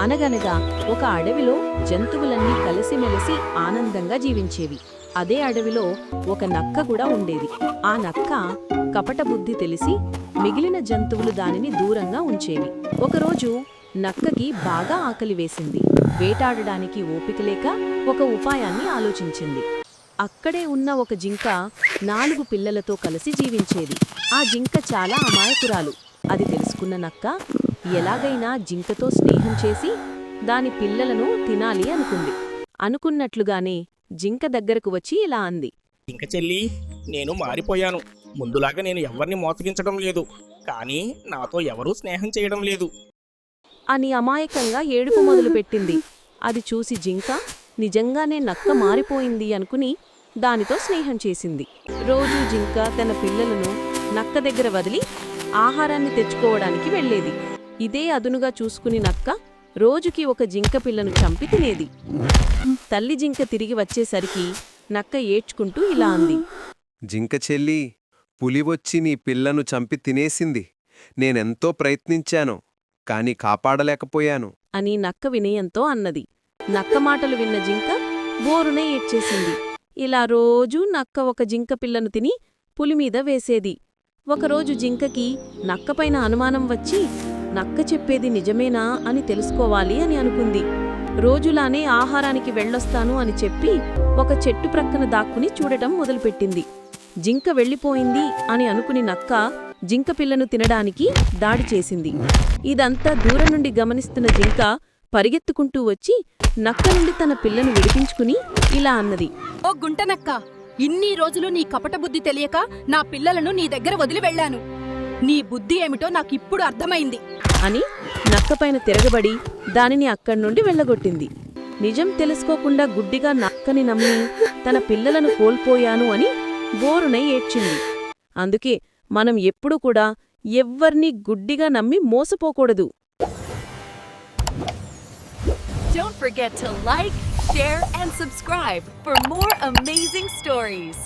అనగనగా ఒక అడవిలో జంతువులన్నీ కలిసిమెలిసి ఆనందంగా జీవించేవి. అదే అడవిలో ఒక నక్క కూడా ఉండేది. ఆ నక్క కపట బుద్ధి తెలిసి మిగిలిన జంతువులు దానిని దూరంగా ఉంచేవి. ఒకరోజు నక్కకి బాగా ఆకలి వేసింది. వేటాడడానికి ఓపిక లేక ఒక ఉపాయాన్ని ఆలోచించింది. అక్కడే ఉన్న ఒక జింక నాలుగు పిల్లలతో కలిసి జీవించేది. ఆ జింక చాలా అమాయకురాలు. అది తెలుసుకున్న నక్క ఎలాగైనా జింకతో స్నేహం చేసి దాని పిల్లలను తినాలి అనుకుంది. అనుకున్నట్లుగానే జింక దగ్గరకు వచ్చి ఇలా అంది. ఇంక చెల్లి నేను మారిపోయాను. ముందులాగా నేను ఎవరిని మోసగించడం లేదు. కానీ నాతో ఎవరూ స్నేహం చేయడం లేదు. అని అమాయకంగా ఏడుపు మొదలుపెట్టింది. అది చూసి జింక నిజంగానే నక్క మారిపోయింది అనుకుని దానితో స్నేహం చేసింది. రోజూ జింక తన పిల్లలను నక్క దగ్గర వదిలి ఆహారాన్ని తెచ్చుకోవడానికి వెళ్ళేది. ఇదే అదునుగా చూసుకుని నక్క రోజుకి ఒక జింక పిల్లను చంపి తినేది. తల్లి జింక తిరిగి వచ్చేసరికి నక్క ఏడ్చుకుంటూ ఇలా అంది. జింక చెల్లి పులి వచ్చి నీ పిల్లను చంపి తినేసింది. నేనెంతో ప్రయత్నించాను కాని కాపాడలేకపోయాను. అని నక్క వినయంతో అన్నది. నక్క మాటలు విన్న జింక బోరునే ఏడ్చేసింది. ఇలా రోజూ నక్క ఒక జింక పిల్లను తిని పులిమీద వేసేది. ఒకరోజు జింకకి నక్కపైన అనుమానం వచ్చి నక్క చెప్పేది నిజమేనా అని తెలుసుకోవాలి అని అనుకుంది. రోజులానే ఆహారానికి వెళ్ళొస్తాను అని చెప్పి ఒక చెట్టు ప్రక్కన దాక్కుని చూడటం మొదలుపెట్టింది. జింక వెళ్ళిపోయింది అని అనుకుని నక్క జింక పిల్లను తినడానికి దాడి చేసింది. ఇదంతా దూరం నుండి గమనిస్తున్న జింక పరిగెత్తుకుంటూ వచ్చి నక్క నుండి తన పిల్లను విడిపించుకుని ఇలా అన్నది. ఓ గుంటనక్క ఇన్ని రోజులు నీ కపట బుద్ధి తెలియక నా పిల్లలను నీ దగ్గర వదిలి వెళ్ళాను. నీ బుద్ధి ఏమిటో నాకిప్పుడు అర్థమైంది. అని నక్కపైన తిరగబడి దానిని అక్కడి నుండి వెళ్ళగొట్టింది. నిజం తెలుసుకోకుండా గుడ్డిగా నక్కని నమ్మి తన పిల్లలను కోల్పోయాను అని బోరునై ఏడ్చింది. అందుకే మనం ఎప్పుడూ కూడా ఎవ్వర్నీ గుడ్డిగా నమ్మి మోసపోకూడదు. Don't forget to like, share, and subscribe for more amazing stories.